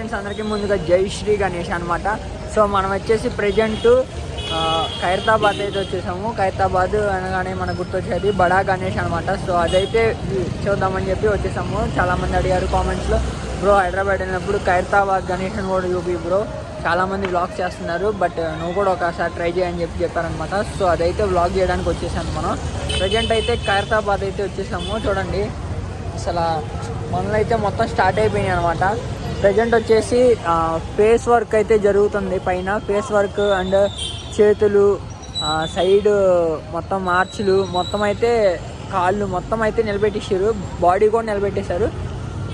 Friends అందరికీ ముందుగా జై శ్రీ గణేష్ అనమాట సో మనం వచ్చేసి ప్రజెంట్ ఖైరతాబాద్ అయితే వచ్చేసాము. ఖైరతాబాద్ అనగానే మనకు గుర్తొచ్చేది బడా గణేష్ అనమాట సో అదైతే చూద్దామని చెప్పి వచ్చేసాము. చాలామంది అడిగారు కామెంట్స్లో బ్రో హైదరాబాద్ వెళ్ళినప్పుడు ఖైరతాబాద్ గణేష్ అని కూడా చూపి బ్రో. చాలామంది వ్లాగ్ చేస్తున్నారు బట్ నువ్వు కూడా ఒకసారి ట్రై చేయని చెప్పి చెప్పారనమాట సో అదైతే వ్లాగ్ చేయడానికి వచ్చేసాను మనం. ప్రజెంట్ అయితే ఖైరతాబాద్ అయితే వచ్చేసాము. చూడండి అసలు మనలో అయితే మొత్తం స్టార్ట్ అయిపోయినాయి అనమాట ప్రజెంట్ వచ్చేసి ఫేస్ వర్క్ అయితే జరుగుతుంది. పైన ఫేస్ వర్క్ అండ్ చేతులు సైడ్ మొత్తం మార్చులు మొత్తం అయితే కాళ్ళు మొత్తం అయితే నిలబెట్టేసారు బాడీ కూడా నిలబెట్టేశారు.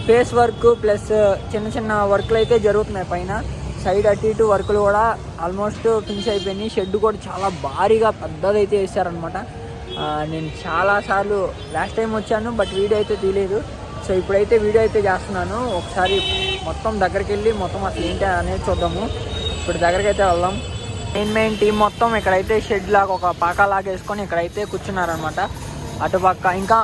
ఫేస్ వర్క్ ప్లస్ చిన్న చిన్న వర్క్లు అయితే జరుగుతున్నాయి పైన. సైడ్ అటు ఇటు వర్క్లు కూడా ఆల్మోస్ట్ ఫినిష్ అయిపోయినాయి. షెడ్ కూడా చాలా భారీగా పెద్దదైతే వేసారనమాట నేను చాలాసార్లు లాస్ట్ టైం వచ్చాను బట్ వీడియో అయితే తీయలేదు. సో ఇప్పుడైతే వీడియో అయితే చేస్తున్నాను. ఒకసారి మొత్తం దగ్గరికి వెళ్ళి మొత్తం అసలు ఏంటి అనేది చూద్దాము. ఇప్పుడు దగ్గరికి అయితే వెళ్దాం. మెయిన్ మెయిన్ టీం మొత్తం ఇక్కడైతే షెడ్ లాగా ఒక పాకా లాగా వేసుకొని ఇక్కడైతే కూర్చున్నారనమాట అటుపక్క ఇంకా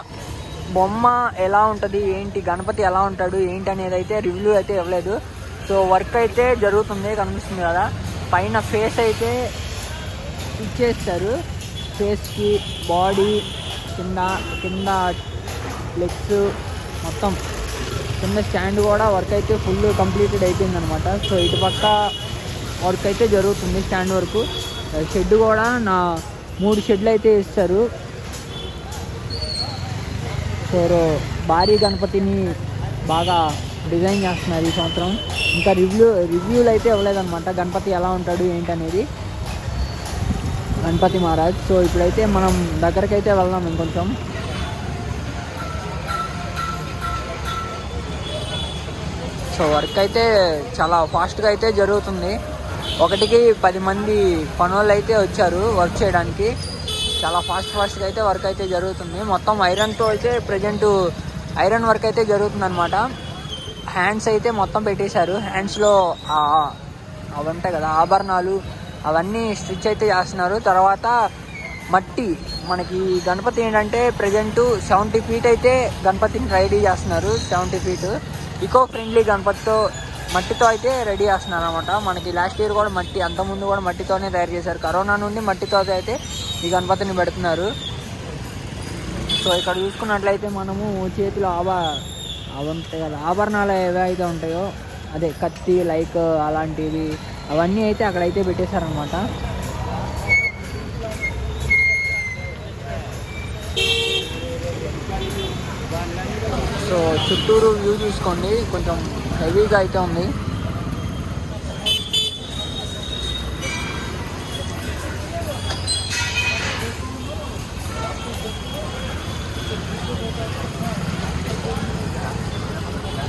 బొమ్మ ఎలా ఉంటుంది? ఏంటి? గణపతి ఎలా ఉంటాడు? ఏంటి అనేది అయితే రివ్యూ అయితే ఇవ్వలేదు. సో వర్క్ అయితే జరుగుతుంది కనిపిస్తుంది కదా. పైన ఫేస్ అయితే ఇచ్చేస్తారు. ఫేస్కి బాడీ కింద కింద లెగ్స్ మొత్తం. కింద స్టాండ్ కూడా వర్క్ అయితే ఫుల్ కంప్లీటెడ్ అయిపోయింది అనమాట సో ఇటు పక్క వర్క్ అయితే జరుగుతుంది స్టాండ్ వరకు. షెడ్ కూడా నా మూడు షెడ్లు అయితే ఇస్తారు సో భారీ గణపతిని బాగా డిజైన్ చేస్తున్నారు ఈ సంవత్సరం. ఇంకా రివ్యూ రివ్యూలు అయితే ఇవ్వలేదన్నమాట గణపతి ఎలా ఉంటాడు ఏంటనేది. గణపతి మహారాజ్. సో ఇప్పుడైతే మనం దగ్గరకైతే వెళ్దాం ఇంకొంచెం. సో వర్క్ అయితే చాలా ఫాస్ట్గా అయితే జరుగుతుంది. ఒకటికి పది మంది పనులు అయితే వచ్చారు వర్క్ చేయడానికి. చాలా ఫాస్ట్ ఫాస్ట్గా అయితే వర్క్ అయితే జరుగుతుంది. మొత్తం ఐరన్తో అయితే ప్రజెంట్ ఐరన్ వర్క్ అయితే జరుగుతుంది అనమాట హ్యాండ్స్ అయితే మొత్తం పెట్టేశారు. హ్యాండ్స్లో అవి ఉంటాయి కదా ఆభరణాలు అవన్నీ స్టిచ్ అయితే చేస్తున్నారు. తర్వాత మట్టి మనకి గణపతి ఏంటంటే ప్రజెంట్ సెవెంటీ ఫీట్ అయితే గణపతిని రెడీ చేస్తున్నారు. సెవెంటీ ఫీట్ ఇకో ఫ్రెండ్లీ గణపతితో మట్టితో అయితే రెడీ చేస్తున్నారు అనమాట మనకి లాస్ట్ ఇయర్ కూడా మట్టి అంతకుముందు కూడా మట్టితోనే తయారు చేశారు. కరోనా నుండి మట్టితో అయితే ఈ గణపతిని పెడుతున్నారు. సో ఇక్కడ చూసుకున్నట్లయితే మనము చేతిలో ఆభా ఉంటాయి కదా ఆభరణాలు ఏవైతే ఉంటాయో అదే కత్తి లైక్ అలాంటివి అవన్నీ అయితే అక్కడైతే పెట్టేశారనమాట సో చుట్టూరు వ్యూ చూసుకోండి. కొంచెం హెవీగా అయితే ఉంది.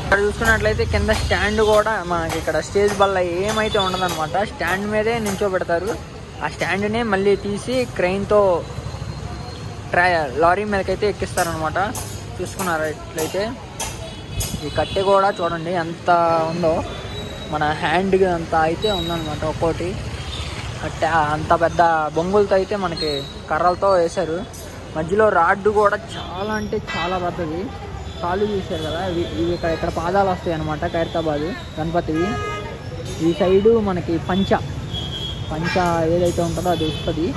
ఇక్కడ చూసుకున్నట్లయితే కింద స్టాండ్ కూడా మనకి ఇక్కడ స్టేజ్ బల్ల ఏమైతే ఉండదన్నమాట. స్టాండ్ మీదే నించోబెడతారు. ఆ స్టాండ్నే మళ్ళీ తీసి క్రెయిన్తో ట్రా లారీ మీదకైతే ఎక్కిస్తారనమాట చూసుకున్నారు ఎట్లయితే ఈ కట్టె కూడా చూడండి ఎంత ఉందో. మన హ్యాండ్ అంత అయితే ఉందన్నమాట ఒక్కోటి. కట్టె అంత పెద్ద బొంగులతో అయితే మనకి కర్రలతో వేశారు. మధ్యలో రాడ్డు కూడా చాలా అంటే చాలా పెద్దది. కాళ్ళు చూశారు కదా ఇవి ఇక్కడ ఇక్కడ పాదాలు వస్తాయి అనమాట ఖైరతాబాద్ గణపతివి. ఈ సైడు మనకి పంచ. పంచ ఏదైతే ఉంటుందో అది వస్తుంది.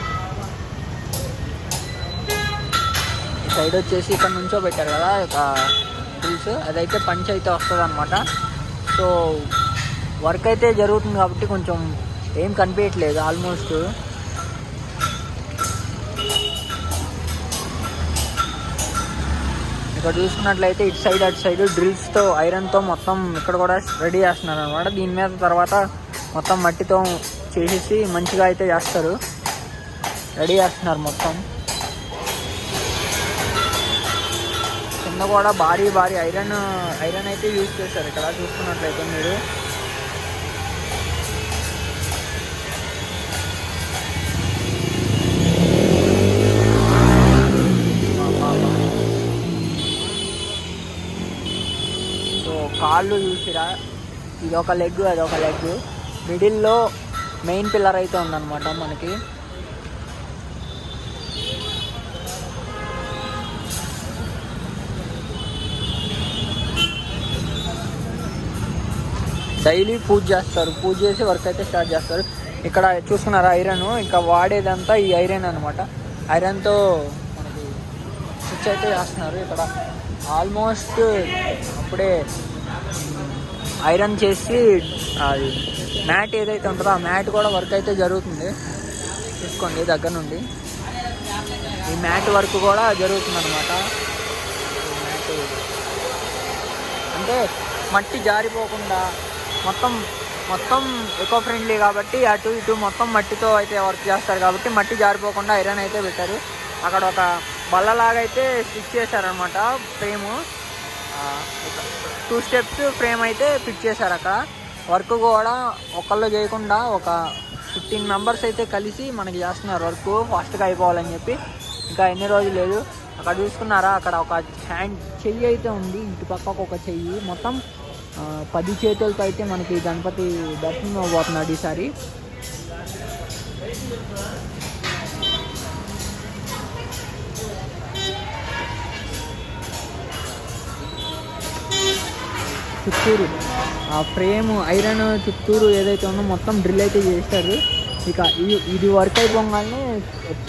సైడ్ వచ్చేసి ఇక్కడ నుంచో పెట్టారు కదా ఒక హిల్స్. అదైతే పంచ్ అయితే వస్తుంది అనమాట సో వర్క్ అయితే జరుగుతుంది కాబట్టి కొంచెం ఏం కనిపించట్లేదు ఆల్మోస్ట్. ఇక్కడ చూసుకున్నట్లయితే ఇటు సైడ్ అటు సైడ్ డ్రిల్స్తో ఐరన్తో మొత్తం ఇక్కడ కూడా రెడీ చేస్తున్నారు అనమాట దీని మీద తర్వాత మొత్తం మట్టితో చేసేసి మంచిగా అయితే చేస్తారు. రెడీ చేస్తున్నారు మొత్తం. కింద కూడా భారీ భారీ ఐరన్ ఐరన్ అయితే యూజ్ చేశారు. ఇక్కడ చూసుకున్నట్లయితే మీరు. సో కాళ్ళు చూసిరా? ఇది ఒక లెగ్ అది ఒక లెగ్. మిడిల్లో మెయిన్ పిల్లర్ అయితే ఉందన్నమాట మనకి. డైలీ పూజ చేస్తారు. పూజ చేసి వర్క్ అయితే స్టార్ట్ చేస్తారు. ఇక్కడ చూసుకున్నారు ఐరన్ ఇంకా వాడేదంతా ఈ ఐరన్ అనమాట ఐరన్తో మనకి స్విచ్ అయితే చేస్తున్నారు. ఇక్కడ ఆల్మోస్ట్ అప్పుడే ఐరన్ చేసి అది మ్యాట్ ఏదైతే ఉంటుందో ఆ మ్యాట్ కూడా వర్క్ అయితే జరుగుతుంది. చూసుకోండి దగ్గర నుండి. ఈ మ్యాట్ వర్క్ కూడా జరుగుతుంది అనమాట మ్యాట్ అంటే మట్టి జారిపోకుండా మొత్తం మొత్తం ఎకో ఫ్రెండ్లీ కాబట్టి అటు ఇటు మొత్తం మట్టితో అయితే వర్క్ చేస్తారు కాబట్టి మట్టి జారిపోకుండా ఐరన్ అయితే పెట్టారు. అక్కడ ఒక బల్లలాగా అయితే స్టిచ్ చేశారనమాట ఫ్రేము టూ స్టెప్స్ ఫ్రేమ్ అయితే ఫిట్ చేశారు అక్కడ వర్క్ కూడా ఒకళ్ళు చేయకుండా ఒక ఫిఫ్టీన్ మెంబర్స్ అయితే కలిసి మనకి చేస్తున్నారు వర్క్ ఫాస్ట్గా అయిపోవాలని చెప్పి. ఇంకా ఎన్ని రోజులు లేదు. అక్కడ చూసుకున్నారా? అక్కడ ఒక హ్యాండ్ చెయ్యి అయితే ఉంది. ఇటు పక్కకు ఒక చెయ్యి. మొత్తం పది చేతులతో అయితే మనకి గణపతి దర్శనం అవ్వబోతున్నాడు ఈసారి. చుట్టూరు ఆ ఫ్రేమ్ ఐరన్ చుట్టూరు ఏదైతే ఉందో మొత్తం డ్రిల్ అయితే చేస్తారు. ఇక ఇది ఇది వర్క్ అయిపోగానే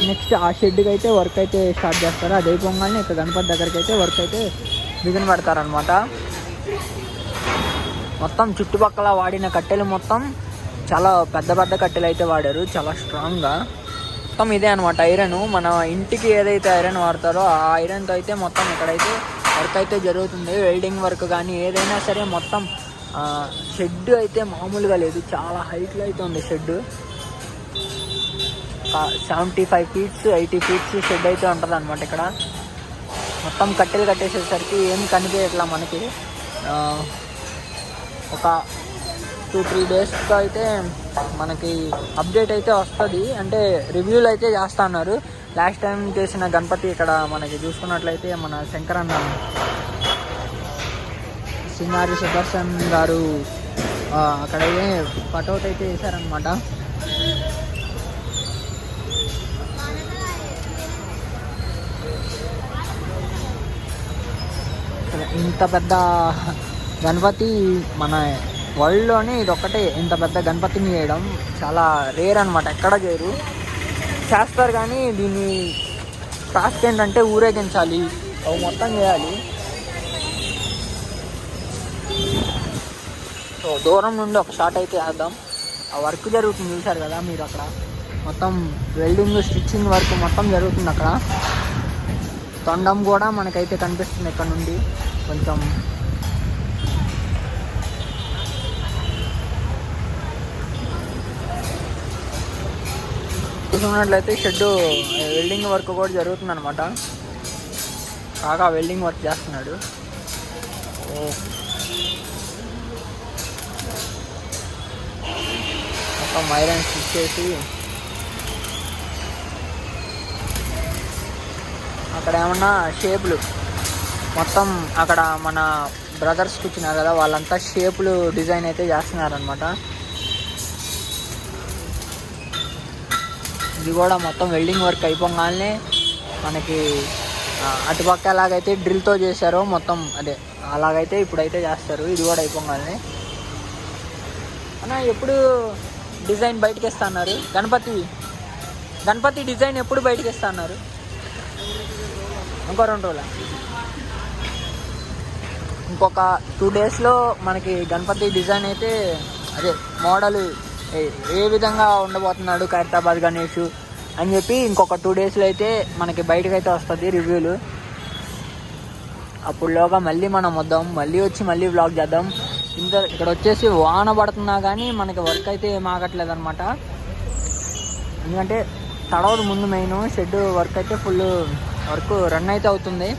నెక్స్ట్ ఆ షెడ్కి అయితే వర్క్ అయితే స్టార్ట్ చేస్తారు. అది అయిపోగానే ఇక గణపతి దగ్గరికి అయితే వర్క్ అయితే బిగిన పెడతారనమాట మొత్తం చుట్టుపక్కల వాడిన కట్టెలు మొత్తం చాలా పెద్ద పెద్ద కట్టెలు అయితే వాడారు చాలా స్ట్రాంగ్గా మొత్తం ఇదే అనమాట ఐరన్ మన ఇంటికి ఏదైతే ఐరన్ వాడతారో ఆ ఐరన్తో అయితే మొత్తం ఇక్కడైతే వర్క్ అయితే జరుగుతుంది. వెల్డింగ్ వర్క్ కానీ ఏదైనా సరే మొత్తం షెడ్ అయితే మామూలుగా లేదు చాలా హైట్లో అయితే ఉంది shed seventy five feets eighty feets shed అయితే ఉంటుంది అనమాట ఇక్కడ. మొత్తం కట్టెలు కట్టేసేసరికి ఏం కనిపించట్లా మనకి? ఒక టూ త్రీ డేస్తో అయితే మనకి అప్డేట్ అయితే వస్తుంది. అంటే రివ్యూలు అయితే చేస్తా అన్నారు లాస్ట్ టైం చేసిన గణపతి ఇక్కడ మనకి చూసుకున్నట్లయితే మన శంకరన్న సింగారి సుదర్శన్ గారు అక్కడ అక్కడ కటౌట్ అయితే వేశారనమాట ఇంత పెద్ద గణపతి మన వరల్డ్లోనే ఇది ఒక్కటే ఇంత పెద్ద గణపతిని చేయడం చాలా రేర్ అనమాట ఎక్కడ చేయరు. చేస్తారు కానీ దీన్ని టాస్క్ ఏంటంటే ఊరేగించాలి. అవి మొత్తం చేయాలి. సో దూరం నుండి ఒక షాట్ అయితే వేద్దాం. ఆ వర్క్ జరుగుతుంది చూసారు కదా మీరు అక్కడ. మొత్తం వెల్డింగ్ స్టిచ్చింగ్ వర్క్ మొత్తం జరుగుతుంది అక్కడ. తొండం కూడా మనకైతే కనిపిస్తుంది ఇక్కడ నుండి. కొంచెం చూసుకున్నట్లయితే షెడ్ వెల్డింగ్ వర్క్ కూడా జరుగుతుంది అనమాట కాగా వెల్డింగ్ వర్క్ చేస్తున్నాడు. ఒక మొత్తం ఐరన్ స్టిచ్ చేసి అక్కడ ఏమన్నా షేపులు మొత్తం అక్కడ మన బ్రదర్స్కి వచ్చినారు కదా వాళ్ళంతా షేపులు డిజైన్ అయితే చేస్తున్నారనమాట ఇది కూడా మొత్తం వెల్డింగ్ వర్క్ అయిపోగానే మనకి అటుపక్క ఎలాగైతే డ్రిల్తో చేశారో మొత్తం అదే అలాగైతే ఇప్పుడైతే చేస్తారు. ఇది కూడా అయిపోగానే. అన్న ఎప్పుడు డిజైన్ బయటకి ఇస్తా అన్నారు గణపతి గణపతి డిజైన్ ఎప్పుడు బయటకి అన్నారు ఇంకో రెండు రోజుల? ఇంకొక టూ డేస్లో మనకి గణపతి డిజైన్ అయితే అదే మోడల్ ఏ- ఏ విధంగా ఉండబోతున్నాడు ఖైరతాబాద్ గణేష్ అని చెప్పి ఇంకొక టూ డేస్లో అయితే మనకి బయటకు అయితే వస్తుంది రివ్యూలు. అప్పుడులోగా మళ్ళీ మనం వద్దాం మళ్ళీ వచ్చి మళ్ళీ వ్లాగ్ చేద్దాం. ఇంత ఇక్కడ వచ్చేసి వాన పడుతున్నా కానీ మనకి వర్క్ అయితే ఏం ఆగట్లేదు అనమాట ఎందుకంటే తడవదు ముందు మెయిన్ షెడ్ వర్క్ అయితే ఫుల్ వర్క్ రన్ అయితే అవుతుంది.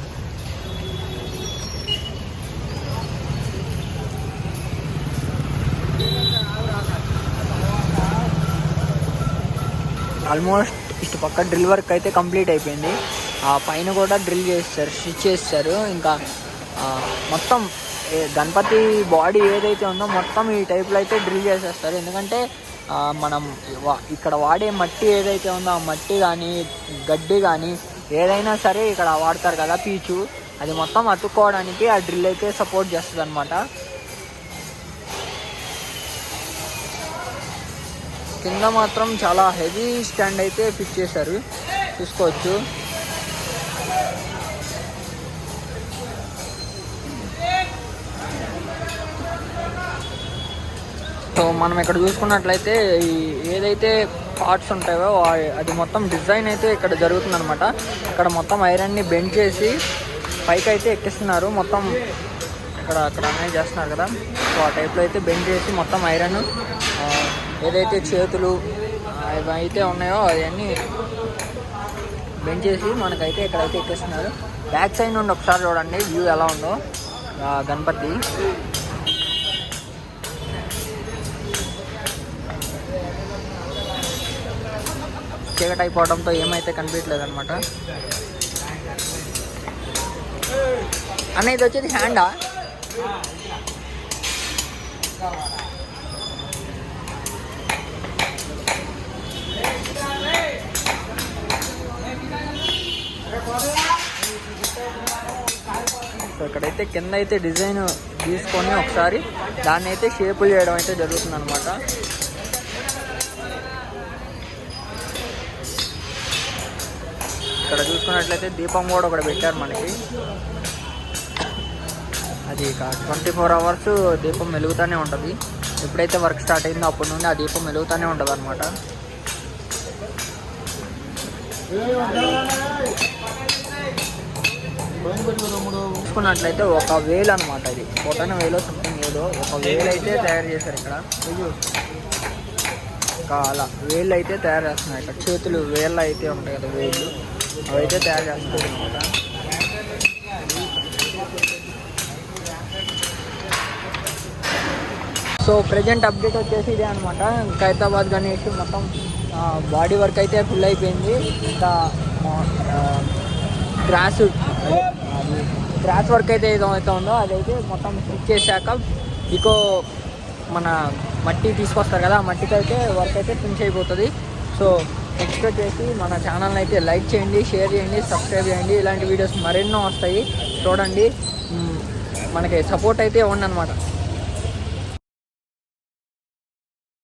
ఆల్మోస్ట్ ఇటు పక్క డ్రిల్ వర్క్ అయితే కంప్లీట్ అయిపోయింది. ఆ పైన కూడా డ్రిల్ చేస్తారు స్టిచ్ చేస్తారు. ఇంకా మొత్తం గణపతి బాడీ ఏదైతే ఉందో మొత్తం ఈ టైప్లో అయితే డ్రిల్ చేసేస్తారు. ఎందుకంటే మనం వా- ఇక్కడ వాడే మట్టి ఏదైతే ఉందో ఆ మట్టి కానీ గడ్డి కానీ ఏదైనా సరే ఇక్కడ వాడతారు కదా పీచు. అది మొత్తం అతుక్కోవడానికి ఆ డ్రిల్ అయితే సపోర్ట్ చేస్తుంది అనమాట కింద మాత్రం చాలా హెవీ స్టాండ్ అయితే ఫిట్ చేశారు. చూసుకోవచ్చు. సో మనం ఇక్కడ చూసుకున్నట్లయితే ఏదైతే పార్ట్స్ ఉంటాయో అది మొత్తం డిజైన్ అయితే ఇక్కడ జరుగుతుందన్నమాట. ఇక్కడ మొత్తం ఐరన్ని బెండ్ చేసి పైకి అయితే ఎక్కిస్తున్నారు. మొత్తం ఇక్కడ అక్కడ అనేది చేస్తున్నారు కదా. సో ఆ టైప్లో అయితే బెండ్ చేసి మొత్తం ఐరన్ ఏదైతే చేతులు అయితే ఉన్నాయో అవన్నీ బెంచ్ చేసి మనకైతే ఇక్కడైతే ఎక్కిస్తున్నారు. బ్యాక్ సైడ్ నుండి ఒకసారి చూడండి వ్యూ ఎలా ఉందో. గణపతి. చీకటి అయిపోవడంతో ఏమైతే కనిపించలేదు అనమాట అన్న ఇది వచ్చేది హ్యాండా? ఇక్కడైతే కింద అయితే డిజైన్ తీసుకొని ఒకసారి దాన్ని అయితే షేపులు చేయడం అయితే జరుగుతుంది అనమాట ఇక్కడ చూసుకున్నట్లయితే దీపం కూడా ఒకటి పెట్టారు మనకి. అది ఇక ట్వంటీ ఫోర్ అవర్స్ దీపం వెలుగుతూనే ఉంటుంది. ఎప్పుడైతే వర్క్ స్టార్ట్ అయిందో అప్పటి నుండి ఆ దీపం వెలుగుతూనే ఉంటుంది అనమాట చూసుకున్నట్లయితే ఒక వేలు అనమాట ఇది. పొటన వేలో సంథింగ్ ఏదో ఒక వేలు అయితే తయారు చేశారు ఇక్కడ. ఒక అలా వేళ్ళు అయితే తయారు చేస్తున్నాయి ఇక్కడ. చేతులు వేళ్ళు అయితే ఉంటాయి కదా వేళ్ళు. అవి అయితే తయారు చేస్తున్నారు అనమాట సో ప్రజెంట్ అప్డేట్ వచ్చేసి ఇదే అనమాట ఖైతాబాద్ గణేష్ మొత్తం బాడీ వర్క్ అయితే ఫుల్ అయిపోయింది. ఇంకా గ్రాస్ గ్రాస్ వర్క్ అయితే ఏదైతే ఉందో అదైతే మొత్తం స్టిచ్ చేశాక ఇకో మన మట్టి తీసుకొస్తారు కదా మట్టితో మట్టికి అయితే వర్క్ అయితే ఫినిష్ అయిపోతుంది. సో నెక్స్ట్ వచ్చేసి మన ఛానల్ని అయితే లైక్ చేయండి షేర్ చేయండి సబ్స్క్రైబ్ చేయండి. ఇలాంటి వీడియోస్ మరెన్నో వస్తాయి. చూడండి. మనకి సపోర్ట్ అయితే ఉండనమాట.